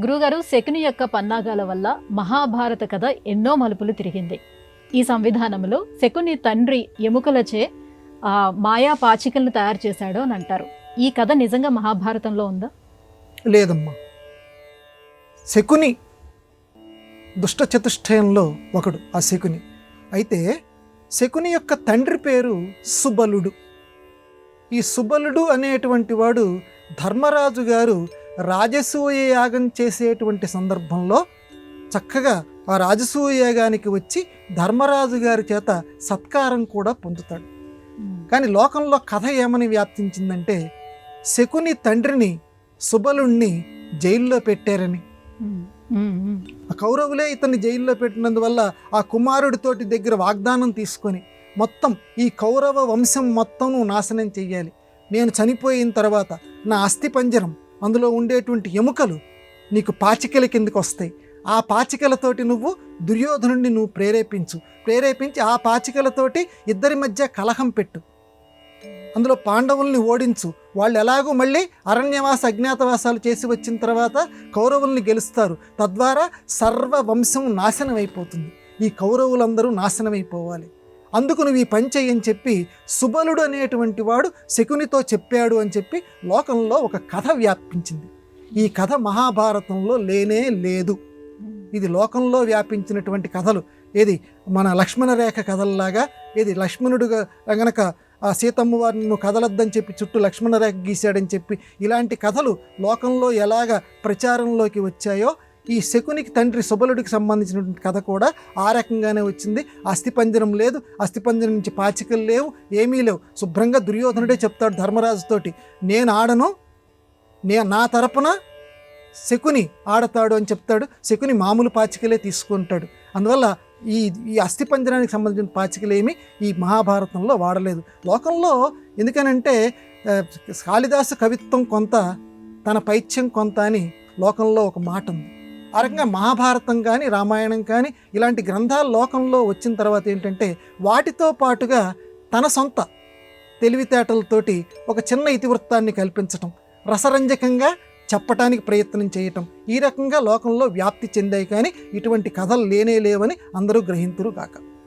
గురుగారు శకుని యొక్క పన్నాగాల వల్ల మహాభారత కథ ఎన్నో మలుపులు తిరిగింది. ఈ సంవిధానంలో శకుని తండ్రి ఎముకలచే ఆ మాయా పాచికలను తయారు చేశాడు అని అంటారు. ఈ కథ నిజంగా మహాభారతంలో ఉందా? లేదమ్మా. శకుని దుష్ట చతుష్టయంలో ఒకడు ఆ శకుని. అయితే శకుని యొక్క తండ్రి పేరు సుబలుడు. ఈ సుబలుడు అనేటువంటి వాడు ధర్మరాజు గారు రాజసూయ యాగం చేసేటువంటి సందర్భంలో చక్కగా ఆ రాజసూయ యాగానికి వచ్చి ధర్మరాజు గారి చేత సత్కారం కూడా పొందుతాడు. కానీ లోకంలో కథ ఏమని వ్యాప్తించిందంటే శకుని తండ్రిని సుబలుణ్ణి జైల్లో పెట్టారని. కౌరవులే ఇతన్ని జైల్లో పెట్టినందువల్ల ఆ కుమారుడితోటి దగ్గర వాగ్దానం తీసుకొని మొత్తం ఈ కౌరవ వంశం మొత్తం నాశనం చెయ్యాలి. నేను చనిపోయిన తర్వాత నా అస్థి పంజరం అందులో ఉండేటువంటి ఎముకలు నీకు పాచికల కిందకి వస్తాయి. ఆ పాచికలతోటి నువ్వు దుర్యోధనుడిని నువ్వు ప్రేరేపించు. ప్రేరేపించి ఆ పాచికలతోటి ఇద్దరి మధ్య కలహం పెట్టు. అందులో పాండవుల్ని ఓడించు. వాళ్ళు ఎలాగో మళ్ళీ అరణ్యవాస అజ్ఞాతవాసాలు చేసి వచ్చిన తర్వాత కౌరవుల్ని గెలుస్తారు. తద్వారా సర్వ వంశం నాశనం అయిపోతుంది ఈ కౌరవులందరూ నాశనం అయిపోవాలి అందుకు నువ్వు ఈ పని చెయ్యని చెప్పి సుబలుడు అనేటువంటి వాడు శకునితో చెప్పాడు అని చెప్పి లోకంలో ఒక కథ వ్యాపించింది. ఈ కథ మహాభారతంలో లేనే లేదు. ఇది లోకంలో వ్యాపించినటువంటి కథలు. ఏది మన లక్ష్మణ రేఖ కథల్లాగా ఏది లక్ష్మణుడుగా గనక ఆ సీతమ్మ వారిని నువ్వు కదలొద్దని చెప్పి చుట్టూ లక్ష్మణ రేఖ గీశాడని చెప్పి ఇలాంటి కథలు లోకంలో ఎలాగ ప్రచారంలోకి వచ్చాయో ఈ శకునికి తండ్రి సుబలుడికి సంబంధించినటువంటి కథ కూడా ఆ రకంగానే వచ్చింది. అస్థిపంజరం లేదు. అస్థిపంజరం నుంచి పాచికలు లేవు. ఏమీ లేవు. శుభ్రంగా దుర్యోధనుడే చెప్తాడు ధర్మరాజుతోటి నేను ఆడను. నే నా తరపున శకుని ఆడతాడు అని చెప్తాడు. శకుని మామూలు పాచికలే తీసుకుంటాడు. అందువల్ల ఈ ఈ అస్థిపంజరానికి సంబంధించిన పాచికలేమి ఈ మహాభారతంలో వాడలేదు. లోకంలో ఎందుకనంటే కాళిదాసు కవిత్వం కొంత తన పైత్యం కొంత అని లోకంలో ఒక మాట ఉంది ఆ రకంగా మహాభారతం కానీ రామాయణం కానీ ఇలాంటి గ్రంథాలు లోకంలో వచ్చిన తర్వాత ఏంటంటే వాటితో పాటుగా తన సొంత తెలివితేటలతోటి ఒక చిన్న ఇతివృత్తాన్ని కల్పించటం రసరంజకంగా చెప్పటానికి ప్రయత్నం చేయటం ఈ రకంగా లోకంలో వ్యాప్తి చెందాయి కానీ ఇటువంటి కథలు లేనే లేవని అందరూ గ్రహింతురు కాక